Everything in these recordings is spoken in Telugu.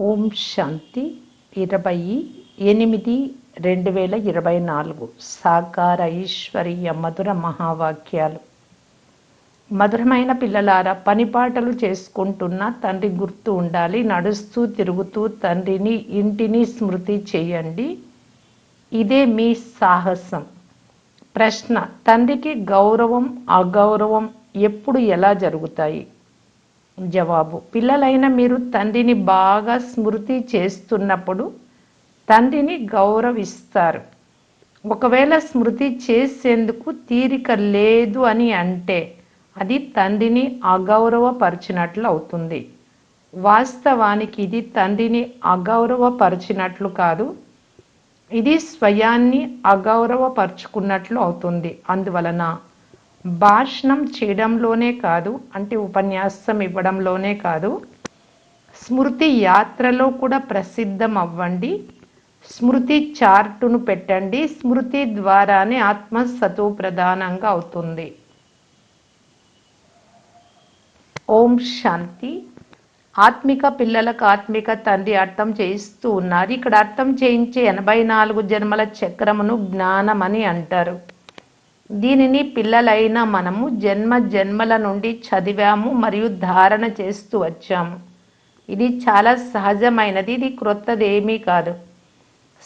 ఓం శాంతి. ఇరవై ఎనిమిది రెండు వేల ఇరవై నాలుగు. సాకార ఐశ్వర్య మధుర మహావాక్యాలు. మధురమైన పిల్లలారా పనిపాటలు చేసుకుంటున్న తండ్రి గుర్తు ఉండాలి. నడుస్తూ తిరుగుతూ తండ్రిని ఇంటిని స్మృతి చేయండి. ఇదే మీ సాహసం. ప్రశ్న తండ్రికి గౌరవం అగౌరవం ఎప్పుడు ఎలా జరుగుతాయి? జవాబు. పిల్లలైన మీరు తండ్రిని బాగా స్మృతి చేస్తున్నప్పుడు తండ్రిని గౌరవిస్తారు. ఒకవేళ స్మృతి చేసేందుకు తీరిక లేదు అని అంటే అది తండ్రిని అగౌరవపరిచినట్లు అవుతుంది. వాస్తవానికి ఇది తండ్రిని అగౌరవపరిచినట్లు కాదు ఇది స్వయాన్ని అగౌరవపరుచుకున్నట్లు అవుతుంది. అందువలన భాషణం చేయడంలోనే కాదు అంటే ఉపన్యాసం ఇవ్వడంలోనే కాదు. స్మృతి యాత్రలో కూడా ప్రసిద్ధం అవ్వండి స్మృతి చార్టును పెట్టండి. స్మృతి ద్వారానే ఆత్మ ప్రధానంగా అవుతుంది. ఓం శాంతి. ఆత్మిక పిల్లలకు ఆత్మిక తండ్రి అర్థం చేయిస్తూ ఉన్నారు. ఇక్కడ అర్థం చేయించే ఎనభై నాలుగు జన్మల చక్రమును జ్ఞానమని అంటారు. దీనిని పిల్లలైన మనము జన్మ జన్మల నుండి చదివాము మరియు ధారణ చేస్తూ వచ్చాము. ఇది చాలా సహజమైనది ఇది క్రొత్తదేమీ కాదు.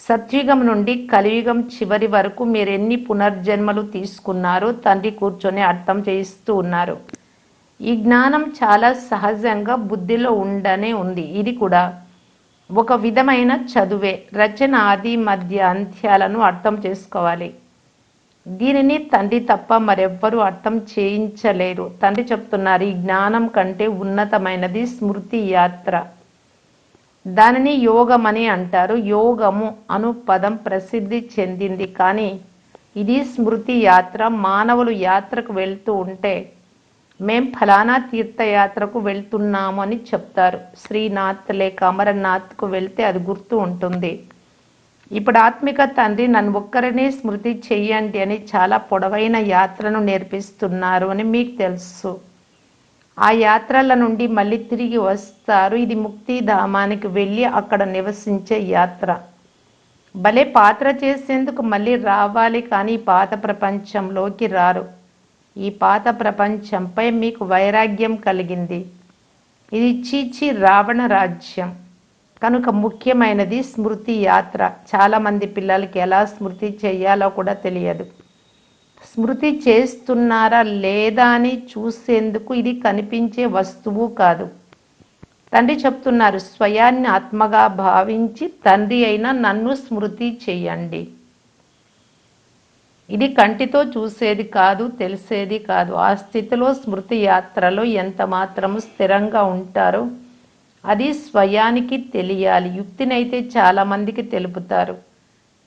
సత్యుగం నుండి కలియుగం చివరి వరకు మీరు ఎన్ని పునర్జన్మలు తీసుకున్నారో తండ్రి కూర్చొని అర్థం చేయిస్తూ ఉన్నారు. ఈ జ్ఞానం చాలా సహజంగా బుద్ధిలో ఉండనే ఉంది. ఇది కూడా ఒక విధమైన చదువే. రచన ఆది మధ్య అంత్యాలను అర్థం చేసుకోవాలి. దీనిని తండ్రి తప్ప మరెవ్వరూ అర్థం చేయించలేరు. తండ్రి చెప్తున్నారు ఈ జ్ఞానం కంటే ఉన్నతమైనది స్మృతి యాత్ర. దానిని యోగం అని అంటారు. యోగము అను పదం ప్రసిద్ధి చెందింది. కానీ ఇది స్మృతి యాత్ర. మానవులు యాత్రకు వెళ్తూ ఉంటే మేం ఫలానా తీర్థయాత్రకు వెళ్తున్నాము అని చెప్తారు. శ్రీనాథ్ లేక అమరనాథ్కు వెళ్తే అది గుర్తు ఉంటుంది. ఇప్పుడు ఆత్మిక తండ్రి నన్ను ఒక్కరినే స్మృతి చెయ్యండి అని చాలా పొడవైన యాత్రను నేర్పిస్తున్నారు అని మీకు తెలుసు. ఆ యాత్రల నుండి మళ్ళీ తిరిగి వస్తారు. ఇది ముక్తిధామానికి వెళ్ళి అక్కడ నివసించే యాత్ర. భలే పాత్ర చేసేందుకు మళ్ళీ రావాలి కానీ పాత ప్రపంచంలోకి రారు. ఈ పాత ప్రపంచంపై మీకు వైరాగ్యం కలిగింది. ఇది చీచి రావణ రాజ్యం. కనుక ముఖ్యమైనది స్మృతి యాత్ర. చాలామంది పిల్లలకి ఎలా స్మృతి చేయాలో కూడా తెలియదు. స్మృతి చేస్తున్నారా లేదా అని చూసేందుకు ఇది కనిపించే వస్తువు కాదు. తండ్రి చెప్తున్నారు స్వయాన్ని ఆత్మగా భావించి తండ్రి అయిన నన్ను స్మృతి చేయండి. ఇది కంటితో చూసేది కాదు తెలిసేది కాదు. ఆ స్థితిలో స్మృతి యాత్రలో ఎంత మాత్రము స్థిరంగా ఉంటారో అది స్వయానికి తెలియాలి. యుక్తినైతే చాలామందికి తెలుపుతారు.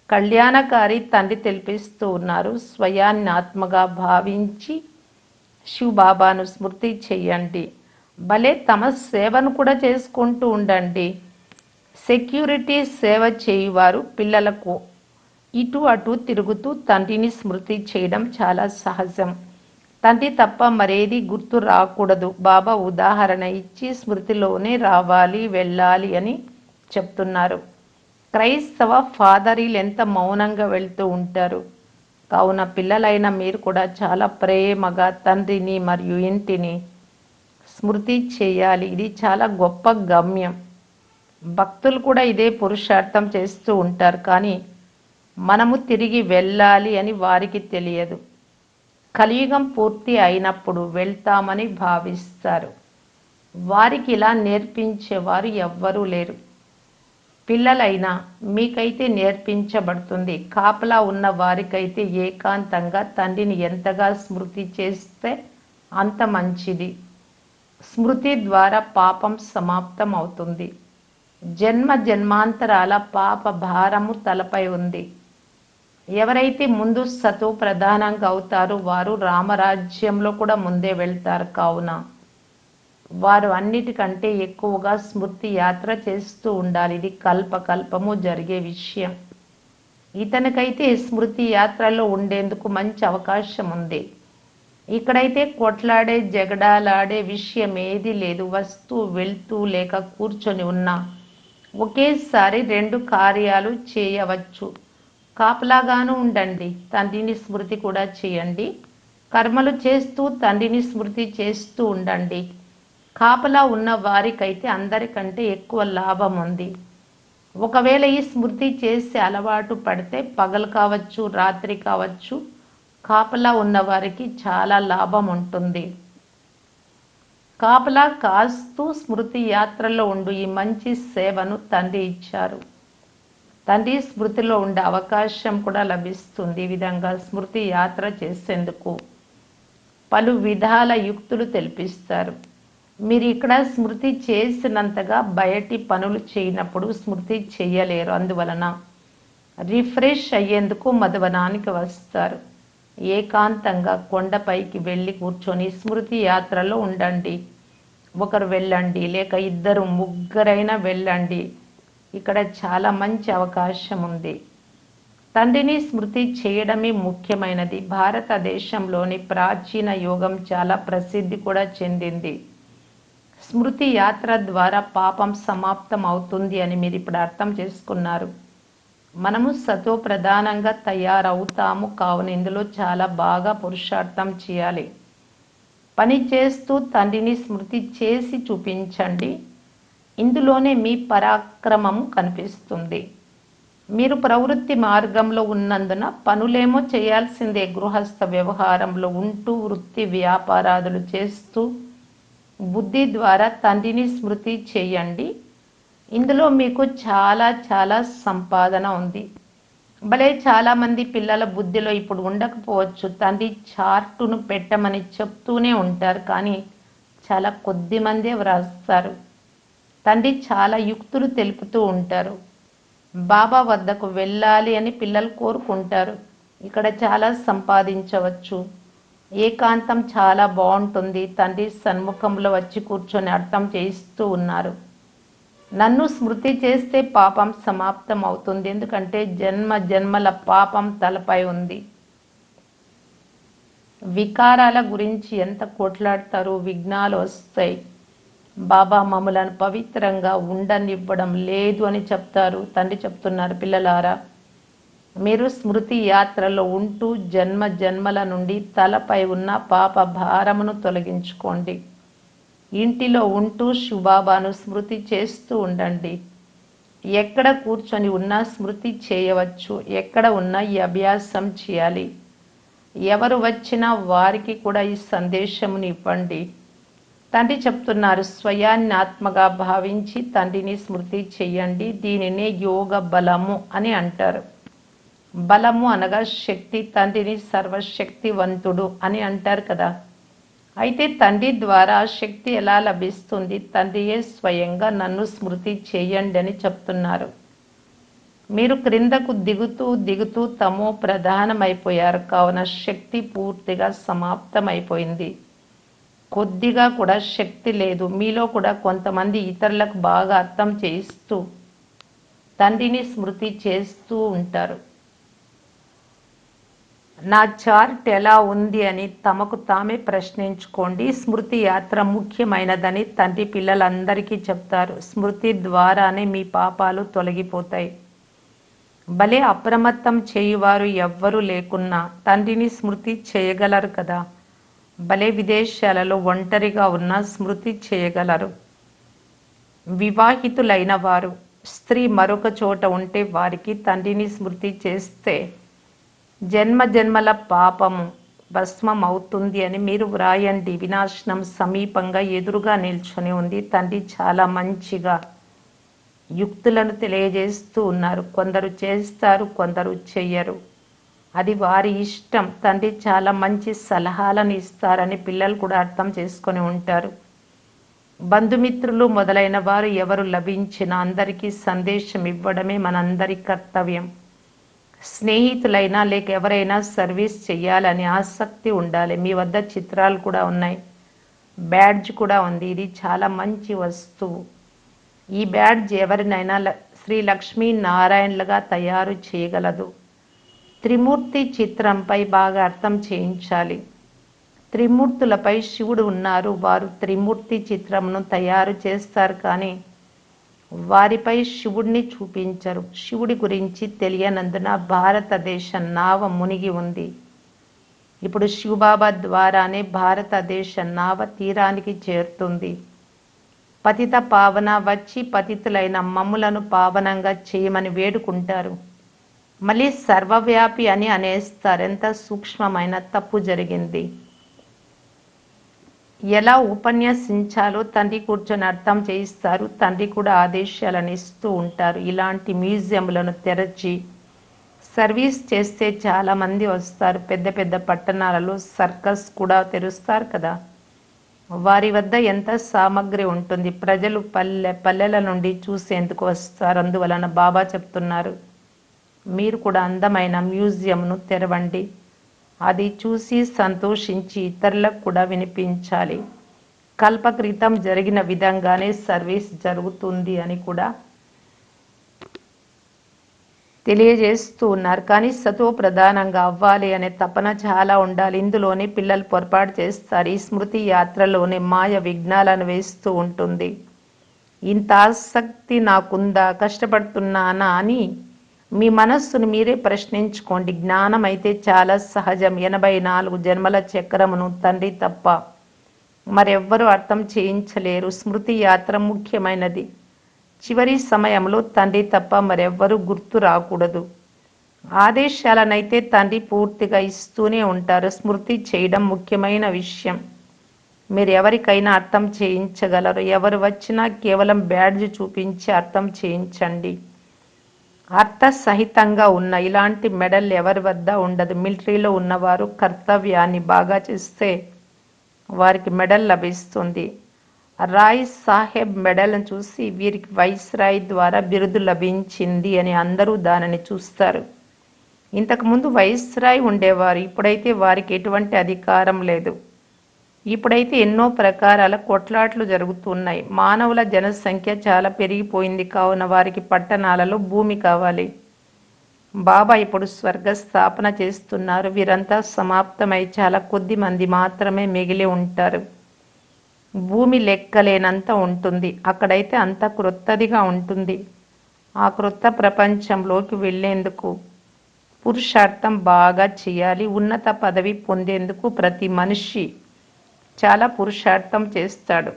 కళ్యాణకారి తండ్రి తెలిపిస్తూ ఉన్నారు స్వయాన్ని ఆత్మగా భావించి శివబాబాను స్మృతి చేయండి. భలే తమ సేవను కూడా చేసుకుంటూ ఉండండి. సెక్యూరిటీ సేవ చేయువారు పిల్లలకు ఇటు అటు తిరుగుతూ తండ్రిని స్మృతి చేయడం చాలా సహజం. తండ్రి తప్ప మరేది గుర్తు రాకూడదు. బాబా ఉదాహరణ ఇచ్చి స్మృతిలోనే రావాలి వెళ్ళాలి అని చెప్తున్నారు. క్రైస్తవ ఫాదరీలు ఎంత మౌనంగా వెళ్తూ ఉంటారు. కావున పిల్లలైన మీరు కూడా చాలా ప్రేమగా తండ్రిని మరియు ఇంటిని స్మృతి చేయాలి. ఇది చాలా గొప్ప గమ్యం. భక్తులు కూడా ఇదే పురుషార్థం చేస్తూ ఉంటారు. కానీ మనము తిరిగి వెళ్ళాలి అని వారికి తెలియదు. కలియుగం పూర్తి అయినప్పుడు వెళ్తామని భావిస్తారు. వారికి ఇలా నేర్పించేవారు ఎవ్వరూ లేరు. పిల్లలైనా మీకైతే నేర్పించబడుతుంది. కాపలా ఉన్న వారికైతే ఏకాంతంగా తండ్రిని ఎంతగా స్మృతి చేస్తే అంత మంచిది. స్మృతి ద్వారా పాపం సమాప్తం అవుతుంది జన్మ జన్మాంతరాల పాప భారము తలపై ఉంది. ఎవరైతే ముందు సతు ప్రధానంగా అవుతారో వారు రామరాజ్యంలో కూడా ముందే వెళ్తారు కావున. వారు అన్నిటికంటే ఎక్కువగా స్మృతి యాత్ర చేస్తూ ఉండాలి. ఇది కల్పకల్పము జరిగే విషయం. ఇతనికైతే స్మృతి యాత్రలో ఉండేందుకు మంచి అవకాశం ఉంది. ఇక్కడైతే కొట్లాడే జగడాలాడే విషయం ఏది లేదు. వస్తూ వెళ్తూ లేక కూర్చొని ఉన్నా ఒకేసారి రెండు కార్యాలు చేయవచ్చు. కాపలాగాను ఉండండి తండ్రిని స్మృతి కూడా చేయండి. కర్మలు చేస్తూ తండ్రిని స్మృతి చేస్తూ ఉండండి. కాపలా ఉన్న వారికైతే అందరికంటే ఎక్కువ లాభం ఉంది. ఒకవేళ ఈ స్మృతి చేసి అలవాటు పడితే పగలు కావచ్చు రాత్రి కావచ్చు కాపలా ఉన్నవారికి చాలా లాభం ఉంటుంది. కాపలా కాస్తూ స్మృతి యాత్రలో ఉండు ఈ మంచి సేవను తండ్రి ఇచ్చారు. తండ్రి స్మృతిలో ఉండే అవకాశం కూడా లభిస్తుంది ఈ విధంగా స్మృతి యాత్ర చేసేందుకు. పలు విధాల యుక్తులు తెలిపిస్తారు. మీరు ఇక్కడ స్మృతి చేసినంతగా బయటి పనులు చేయనప్పుడు స్మృతి చేయలేరు. అందువలన రిఫ్రెష్ అయ్యేందుకు మధువనానికి వస్తారు. ఏకాంతంగా కొండపైకి వెళ్ళి కూర్చొని స్మృతి యాత్రలో ఉండండి. ఒకరు వెళ్ళండి లేక ఇద్దరు ముగ్గురైనా వెళ్ళండి. ఇక్కడ చాలా మంచి అవకాశం ఉంది. తండ్రిని స్మృతి చేయడమే ముఖ్యమైనది. భారతదేశంలోని ప్రాచీన యోగం చాలా ప్రసిద్ధి కూడా చెందింది. స్మృతి యాత్ర ద్వారా పాపం సమాప్తం అవుతుంది అని మీరు ఇప్పుడు అర్థం చేసుకున్నారు. మనము సతో ప్రధానంగా తయారవుతాము కావున ఇందులో చాలా బాగా పురుషార్థం చేయాలి. పని చేస్తూ తండ్రిని స్మృతి చేసి చూపించండి. ఇందులోనే మీ పరాక్రమం కనిపిస్తుంది. మీరు ప్రవృత్తి మార్గంలో ఉన్నందున పనులేమో చేయాల్సిందే. గృహస్థ వ్యవహారంలో ఉంటూ వృత్తి వ్యాపారాదులు చేస్తూ బుద్ధి ద్వారా తండ్రిని స్మృతి చేయండి. ఇందులో మీకు చాలా చాలా సంపాదన ఉంది. భలే చాలామంది పిల్లల బుద్ధిలో ఇప్పుడు ఉండకపోవచ్చు. తండ్రి చార్టును పెట్టమని చెప్తూనే ఉంటారు. కానీ చాలా కొద్ది మందే వ్రాస్తారు. తండ్రి చాలా యుక్తులు తెలుపుతూ ఉంటారు. బాబా వద్దకు వెళ్ళాలి అని పిల్లలు కోరుకుంటారు. ఇక్కడ చాలా సంపాదించవచ్చు. ఏకాంతం చాలా బాగుంటుంది. తండ్రి సన్ముఖంలో వచ్చి కూర్చొని అర్థం చేయిస్తూ ఉన్నారు. నన్ను స్మృతి చేస్తే పాపం సమాప్తం అవుతుంది ఎందుకంటే జన్మ జన్మల పాపం తలపై ఉంది. వికారాల గురించి ఎంత కొట్లాడతారు? విఘ్నాలు వస్తాయి. బాబా మమ్మలను పవిత్రంగా ఉండనివ్వడం లేదు అని చెప్తారు. తండ్రి చెప్తున్నారు పిల్లలారా మీరు స్మృతి యాత్రలో ఉంటూ జన్మ జన్మల నుండి తలపై ఉన్న పాప భారమును తొలగించుకోండి. ఇంటిలో ఉంటూ శివబాబాను స్మృతి చేస్తూ ఉండండి. ఎక్కడ కూర్చొని ఉన్నా స్మృతి చేయవచ్చు. ఎక్కడ ఉన్నా ఈ అభ్యాసం చేయాలి. ఎవరు వచ్చినా వారికి కూడా ఈ సందేశముని ఇవ్వండి. తండ్రి చెప్తున్నారు స్వయాన్ని ఆత్మగా భావించి తండ్రిని స్మృతి చేయండి దీనినే యోగ బలము అని అంటారు. బలము అనగా శక్తి తండ్రిని సర్వశక్తివంతుడు అని అంటారు కదా. అయితే తండ్రి ద్వారా శక్తి ఎలా లభిస్తుంది? తండ్రియే స్వయంగా నన్ను స్మృతి చేయండి అని చెప్తున్నారు. మీరు క్రిందకు దిగుతూ దిగుతూ తమో ప్రధానమైపోయారు. కావున శక్తి పూర్తిగా సమాప్తమైపోయింది. కొద్దిగా కూడా శక్తి లేదు. మీలో కూడా కొంతమంది ఇతరులకు బాగా అర్థం చేయిస్తూ తండ్రిని స్మృతి చేస్తూ ఉంటారు. నా చార్ట్ ఎలా ఉంది అని తమకు తామే ప్రశ్నించుకోండి. స్మృతి యాత్ర ముఖ్యమైనదని తండ్రి పిల్లలందరికీ చెప్తారు. స్మృతి ద్వారానే మీ పాపాలు తొలగిపోతాయి. భలే అప్రమత్తం చేయువారు ఎవ్వరూ లేకున్నా తండ్రిని స్మృతి చేయగలరు కదా. భలే విదేశాలలో ఒంటరిగా ఉన్న స్మృతి చేయగలరు. వివాహితులైన వారు స్త్రీ మరొక చోట ఉంటే వారికి తండ్రిని స్మృతి చేస్తే జన్మ జన్మల పాపము భస్మం అవుతుంది అని మీరు వ్రాయండి. వినాశనం సమీపంగా ఎదురుగా నిల్చొని ఉంది. తండ్రి చాలా మంచిగా యుక్తులను తెలియజేస్తూ ఉన్నారు. కొందరు చేస్తారు కొందరు చెయ్యరు. అది వారి ఇష్టం. తండ్రి చాలా మంచి సలహాలను ఇస్తారని పిల్లలు కూడా అర్థం చేసుకొని ఉంటారు. బంధుమిత్రులు మొదలైన వారు ఎవరు లభించిన అందరికీ సందేశం ఇవ్వడమే మనందరి కర్తవ్యం. స్నేహితులైనా లేక ఎవరైనా సర్వీస్ చేయాలని ఆసక్తి ఉండాలి. మీ వద్ద చిత్రాలు కూడా ఉన్నాయి. బ్యాడ్జ్ కూడా ఉంది. ఇది చాలా మంచి వస్తువు. ఈ బ్యాడ్జ్ ఎవరినైనా శ్రీ లక్ష్మీ నారాయణలుగా తయారు చేయగలదు. త్రిమూర్తి చిత్రంపై బాగా అర్థం చేయించాలి. త్రిమూర్తులపై శివుడు ఉన్నారు. వారు త్రిమూర్తి చిత్రంను తయారు చేస్తారు కానీ వారిపై శివుడిని చూపించరు. శివుడి గురించి తెలియనందున భారతదేశం నావ మునిగి ఉంది. ఇప్పుడు శివబాబా ద్వారానే భారతదేశ నావ తీరానికి చేరుతుంది. పతిత పావన వచ్చి పతితులైన మమ్ములను పావనంగా చేయమని వేడుకుంటారు. మళ్ళీ సర్వవ్యాపి అని అనేస్తారు ఎంత సూక్ష్మమైన తప్పు జరిగింది? ఎలా ఉపన్యసించాలో తండ్రి కూర్చొని అర్థం చేయిస్తారు. తండ్రి కూడా ఆదేశాలను ఇస్తూ ఉంటారు. ఇలాంటి మ్యూజియంలను తెరచి సర్వీస్ చేస్తే చాలామంది వస్తారు. పెద్ద పెద్ద పట్టణాలలో సర్కస్ కూడా తెరుస్తారు కదా. వారి వద్ద ఎంత సామగ్రి ఉంటుంది? ప్రజలు పల్లె పల్లెల నుండి చూసేందుకు వస్తారు. అందువలన బాబా చెప్తున్నారు. మీరు కూడా అందమైన మ్యూజియంను తెరవండి. అది చూసి సంతోషించి ఇతరులకు కూడా వినిపించాలి. కల్పక్రితం జరిగిన విధంగానే సర్వీస్ జరుగుతుంది అని కూడా తెలియజేస్తూ ఉన్నారు. కానీ సతో ప్రధానంగా అవ్వాలి అనే తపన చాలా ఉండాలి. ఇందులోనే పిల్లలు పొరపాటు చేస్తారు. ఈ స్మృతి యాత్రలోనే మాయ విఘ్నాలను వేస్తూ ఉంటుంది. ఇంత ఆసక్తి నాకుందా? కష్టపడుతున్నానా అని మీ మనస్సును మీరే ప్రశ్నించుకోండి. జ్ఞానం అయితే చాలా సహజం. ఎనభై నాలుగు జన్మల చక్రమును తండ్రి తప్ప మరెవ్వరూ అర్థం చేయించలేరు. స్మృతి యాత్ర ముఖ్యమైనది. చివరి సమయంలో తండ్రి తప్ప మరెవ్వరూ గుర్తు రాకూడదు. ఆదేశాలనైతే తండ్రి పూర్తిగా ఇస్తూనే ఉంటారు. స్మృతి చేయడం ముఖ్యమైన విషయం. మీరు ఎవరికైనా అర్థం చేయించగలరు. ఎవరు వచ్చినా కేవలం బ్యాడ్జ్ చూపించి అర్థం చేయించండి. అర్థ సహితంగా ఉన్న ఇలాంటి మెడల్ ఎవరి వద్ద ఉండదు. మిలిటరీలో ఉన్నవారు కర్తవ్యాన్ని బాగా చేస్తే వారికి మెడల్ లభిస్తుంది. రాయ్ సాహెబ్ మెడల్ను చూసి వీరికి వైస్రాయ్ ద్వారా బిరుదు లభించింది అని అందరూ దానిని చూస్తారు. ఇంతకుముందు వైస్రాయ్ ఉండేవారు. ఇప్పుడైతే వారికి ఎటువంటి అధికారం లేదు. ఇప్పుడైతే ఎన్నో ప్రకారాల కొట్లాట్లు జరుగుతున్నాయి. మానవుల జనసంఖ్య చాలా పెరిగిపోయింది కావున వారికి పట్టణాలలో భూమి కావాలి. బాబా ఇప్పుడు స్వర్గ స్థాపన చేస్తున్నారు. వీరంతా సమాప్తమై చాలా కొద్ది మంది మాత్రమే మిగిలి ఉంటారు. భూమి లెక్కలేనంత ఉంటుంది. అక్కడైతే అంత క్రొత్తదిగా ఉంటుంది. ఆ క్రొత్త ప్రపంచంలోకి వెళ్ళేందుకు పురుషార్థం బాగా చేయాలి. ఉన్నత పదవి పొందేందుకు ప్రతి మనిషి చాలా పురుషార్థం చేస్తాడు.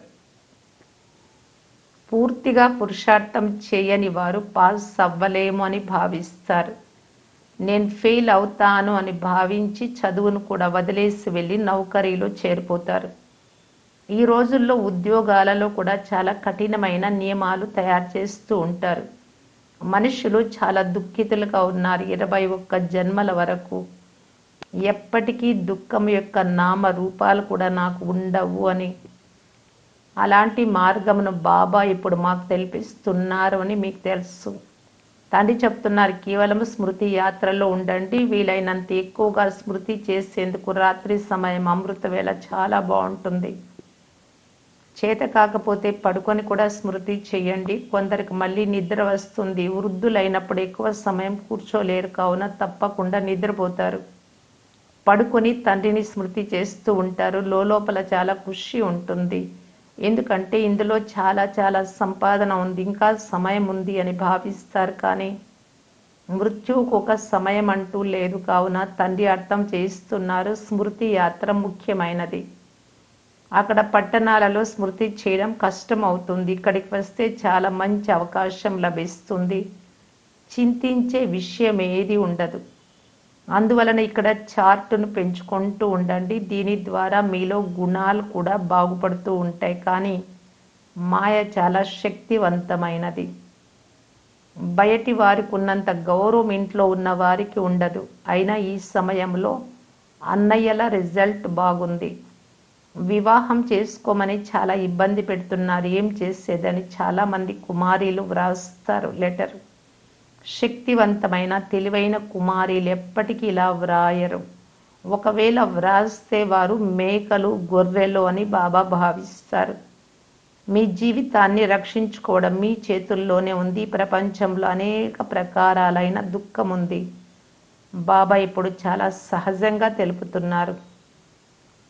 పూర్తిగా పురుషార్థం చేయని వారు పాస్ అవ్వలేము అని భావిస్తారు. నేను ఫెయిల్ అవుతాను అని భావించి చదువును కూడా వదిలేసి వెళ్ళి నౌకరీలో చేరిపోతారు. ఈ రోజుల్లో ఉద్యోగాలలో కూడా చాలా కఠినమైన నియమాలు తయారు చేస్తూ ఉంటారు. మనుషులు చాలా దుఃఖితులుగా ఉన్నారు. ఇరవై ఒక్క జన్మల వరకు ఎప్పటికీ దుఃఖం యొక్క నామ రూపాలు కూడా నాకు ఉండవు అని. అలాంటి మార్గమును బాబా ఇప్పుడు మాకు తెలిపిస్తున్నారు అని మీకు తెలుసు. తండ్రి చెప్తున్నారు కేవలం స్మృతి యాత్రలో ఉండండి. వీలైనంత ఎక్కువగా స్మృతి చేసేందుకు రాత్రి సమయం అమృత వేళ చాలా బాగుంటుంది. చేత కాకపోతే పడుకొని కూడా స్మృతి చేయండి. కొందరికి మళ్ళీ నిద్ర వస్తుంది. వృద్ధులైనప్పుడు ఎక్కువ సమయం కూర్చోలేరు. కావున తప్పకుండా నిద్రపోతారు. పడుకొని తండ్రిని స్మృతి చేస్తూ ఉంటారు. లోపల చాలా ఖుషి ఉంటుంది. ఎందుకంటే ఇందులో చాలా చాలా సంపాదన ఉంది. ఇంకా సమయం ఉంది అని భావిస్తారు. కానీ మృత్యువుకు ఒక సమయం అంటూ లేదు. కావున తండ్రి అర్థం చేయిస్తున్నారు. స్మృతి యాత్ర ముఖ్యమైనది. అక్కడ పట్టణాలలో స్మృతి చేయడం కష్టం అవుతుంది ఇక్కడికి వస్తే చాలా మంచి అవకాశం లభిస్తుంది. చింతించే విషయం ఏది ఉండదు. అందువలన ఇక్కడ చార్ట్ను పెంచుకుంటూ ఉండండి. దీని ద్వారా మీలో గుణాలు కూడా బాగుపడుతూ ఉంటాయి. కానీ మాయ చాలా శక్తివంతమైనది. బయటి వారికి ఉన్నంత గౌరవం ఇంట్లో ఉన్న వారికి ఉండదు. అయినా ఈ సమయంలో అన్నయ్యల రిజల్ట్ బాగుంది. వివాహం చేసుకోమని చాలా ఇబ్బంది పెడుతున్నారు. ఏం చేసేదని చాలామంది కుమారీలు వ్రాస్తారు లెటర్. శక్తివంతమైన తెలివైన కుమారీలు ఎప్పటికీ ఇలా వ్రాయరు. ఒకవేళ వ్రాస్తే వారు మేకలు గొర్రెలు అని బాబా భావిస్తారు. మీ జీవితాన్ని రక్షించుకోవడం మీ చేతుల్లోనే ఉంది. ప్రపంచంలో అనేక ప్రకారాలైన దుఃఖం ఉంది. బాబా ఇప్పుడు చాలా సహజంగా తెలుపుతున్నారు.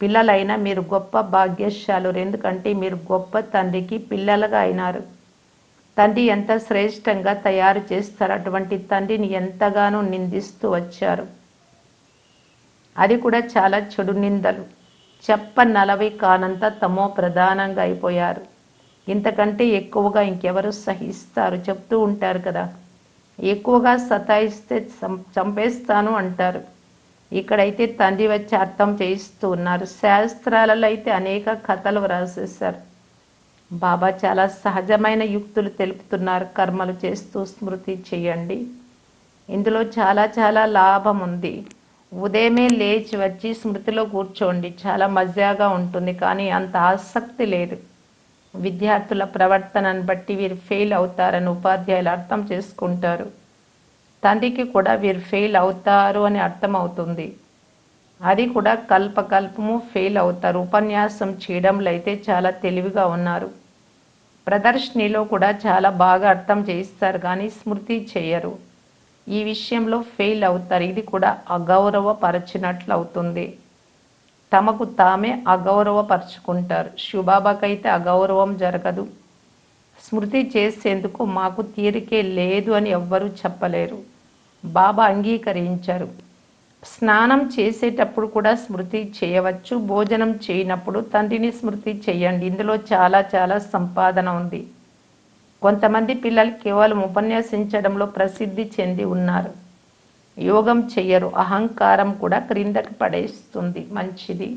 పిల్లలైనా మీరు గొప్ప భాగ్యశాలు ఎందుకంటే మీరు గొప్ప తండ్రికి పిల్లలుగా అయినారు. తండ్రి ఎంత శ్రేష్టంగా తయారు చేస్తారు? అటువంటి తండ్రిని ఎంతగానో నిందిస్తూ వచ్చారు. అది కూడా చాలా చెడు నిందలు. చెప్ప నలవి కానంత తమో ప్రధానంగా అయిపోయారు. ఇంతకంటే ఎక్కువగా ఇంకెవరు సహిస్తారు? చెప్తూ ఉంటారు కదా. ఎక్కువగా సతాయిస్తే చంపేస్తాను అంటారు. ఇక్కడైతే తండ్రి వచ్చి అర్థం చేయిస్తూ ఉన్నారు. శాస్త్రాలలో అయితే అనేక కథలు వ్రాసేశారు. బాబా చాలా సహజమైన యుక్తులు తెలుపుతున్నారు కర్మలు చేస్తూ స్మృతి చేయండి. ఇందులో చాలా చాలా లాభం ఉంది. ఉదయమే లేచి వచ్చి స్మృతిలో కూర్చోండి. చాలా మజాగా ఉంటుంది కానీ అంత ఆసక్తి లేదు. విద్యార్థుల ప్రవర్తనను బట్టి వీరు ఫెయిల్ అవుతారని ఉపాధ్యాయులు అర్థం చేసుకుంటారు. తండ్రికి కూడా వీరు ఫెయిల్ అవుతారు అని అర్థమవుతుంది. అది కూడా కల్పకల్పము ఫెయిల్ అవుతారు. ఉపన్యాసం చేయడంలో అయితే చాలా తెలివిగా ఉన్నారు. ప్రదర్శనలో కూడా చాలా బాగా అర్థం చేయిస్తారు కానీ స్మృతి చేయరు. ఈ విషయంలో ఫెయిల్ అవుతారు. ఇది కూడా అగౌరవపరచినట్లు అవుతుంది తమకు తామే అగౌరవపరుచుకుంటారు. శుభాబాకైతే అగౌరవం జరగదు. స్మృతి చేసేందుకు మాకు తీరికే లేదు అని ఎవ్వరూ చెప్పలేరు. బాబా అంగీకరించారు. స్నానం చేసేటప్పుడు కూడా స్మృతి చేయవచ్చు భోజనం చేయనప్పుడు తండ్రిని స్మృతి చేయండి. ఇందులో చాలా చాలా సంపాదన ఉంది. కొంతమంది పిల్లలు కేవలం ఉపన్యాసించడంలో ప్రసిద్ధి చెంది ఉన్నారు. యోగం చెయ్యరు. అహంకారం కూడా క్రిందకి పడేస్తుంది. మంచిది.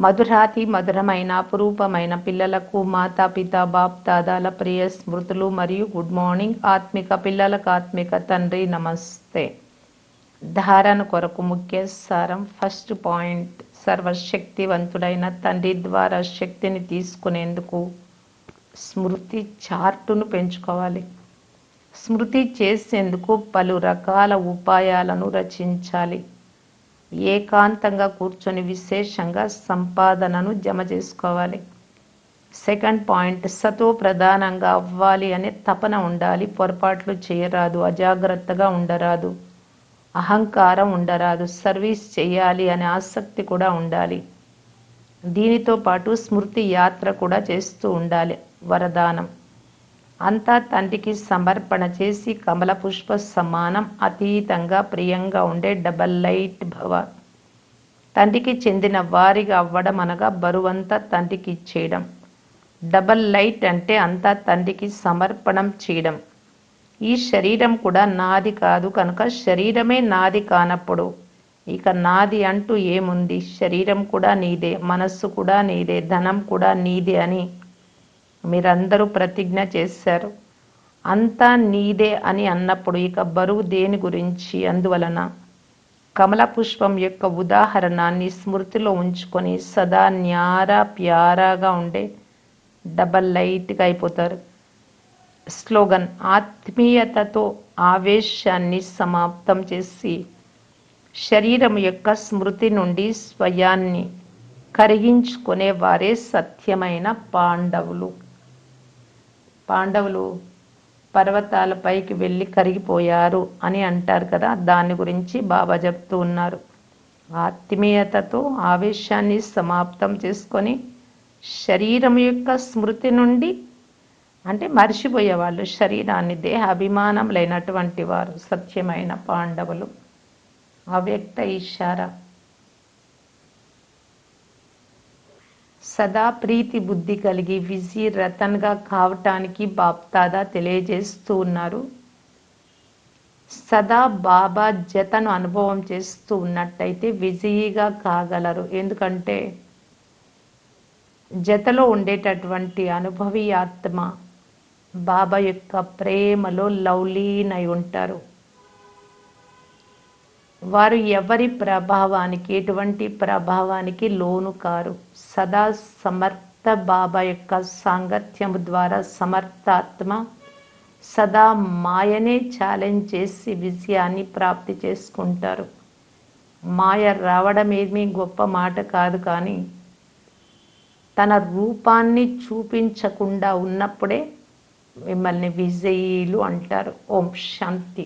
మధురాతి మధురమైన అపురూపమైన పిల్లలకు మాతాపిత బాప్ దాదాల ప్రియ స్మృతులు మరియు గుడ్ మార్నింగ్ ఆత్మిక పిల్లలకు ఆత్మిక తండ్రి నమస్తే. ధారణ కొరకు ముఖ్య సారం ఫస్ట్ పాయింట్. సర్వశక్తివంతుడైన తండ్రి ద్వారా శక్తిని తీసుకునేందుకు స్మృతి చార్టును పెంచుకోవాలి. స్మృతి చేసేందుకు పలు రకాల ఉపాయాలను రచించాలి. ఏకాంతంగా కూర్చొని విశేషంగా సంపాదనను జమ చేసుకోవాలి. సెకండ్ పాయింట్ సతో ప్రధానంగా అవ్వాలి అనే తపన ఉండాలి. పొరపాట్లు చేయరాదు అజాగ్రత్తగా ఉండరాదు అహంకారం ఉండరాదు సర్వీస్ చేయాలి అనే ఆసక్తి కూడా ఉండాలి. దీనితో పాటు స్మృతి యాత్ర కూడా చేస్తూ ఉండాలి. వరదానం. అంతా తండ్రికి సమర్పణ చేసి కమల పుష్ప సమానం అతీతంగా ప్రియంగా ఉండే డబల్ లైట్ భవ. తండ్రికి చెందిన వారిగా అవ్వడం అనగా బరువంతా తండ్రికి ఇచ్చేయడం. డబల్ లైట్ అంటే అంతా తండ్రికి సమర్పణం చేయడం. ఈ శరీరం కూడా నాది కాదు కనుక శరీరమే నాది కానప్పుడు ఇక నాది అంటూ ఏముంది? శరీరం కూడా నీదే మనస్సు కూడా నీదే ధనం కూడా నీదే అని మీరందరూ ప్రతిజ్ఞ చేశారు. అంతా నీదే అని అన్నప్పుడు ఇక బరువు దేని గురించి? అందువలన కమల పుష్పం యొక్క ఉదాహరణాన్ని స్మృతిలో ఉంచుకొని సదా న్యారా ప్యారాగా ఉండే డబల్ లైట్గా అయిపోతారు. స్లోగన్ ఆత్మీయతతో ఆవేశాన్ని సమాప్తం చేసి శరీరం యొక్క స్మృతి నుండి స్వయాన్ని కరిగించుకునే వారే సత్యమైన పాండవులు. పాండవులు పర్వతాలపైకి వెళ్ళి కరిగిపోయారు అని అంటారు కదా. దాని గురించి బాబా చెప్తూ ఉన్నారు. ఆత్మీయతతో ఆవేశాన్ని సమాప్తం చేసుకొని శరీరం యొక్క స్మృతి నుండి అంటే మర్చిపోయేవాళ్ళు శరీరాన్ని దేహ అభిమానం లేనటువంటి వారు సత్యమైన పాండవులు. అవ్యక్త ఇషారా సదా ప్రీతి బుద్ధి కలిగి విజీ రతన్గా కావటానికి బాప్తాదా తెలియజేస్తూ ఉన్నారు. సదా బాబా జతను అనుభవం చేస్తూ ఉన్నట్టయితే విజయీగా కాగలరు. ఎందుకంటే జతలో ఉండేటటువంటి అనుభవి ఆత్మ బాబా యొక్క ప్రేమలో లవ్లీనై ఉంటారు. వారు ఎవరి ప్రభావానికి ఎటువంటి ప్రభావానికి లోను కారు. సదా సమర్థ బాబా యొక్క సాంగత్యము ద్వారా సమర్థాత్మ సదా మాయనే ఛాలెంజ్ చేసి విజయాన్ని ప్రాప్తి చేసుకుంటారు. మాయ రావడం ఏమీ గొప్ప మాట కాదు కానీ తన రూపాన్ని చూపించకుండా ఉన్నప్పుడే మిమ్మల్ని విజయీలు అంటారు. ఓం శాంతి.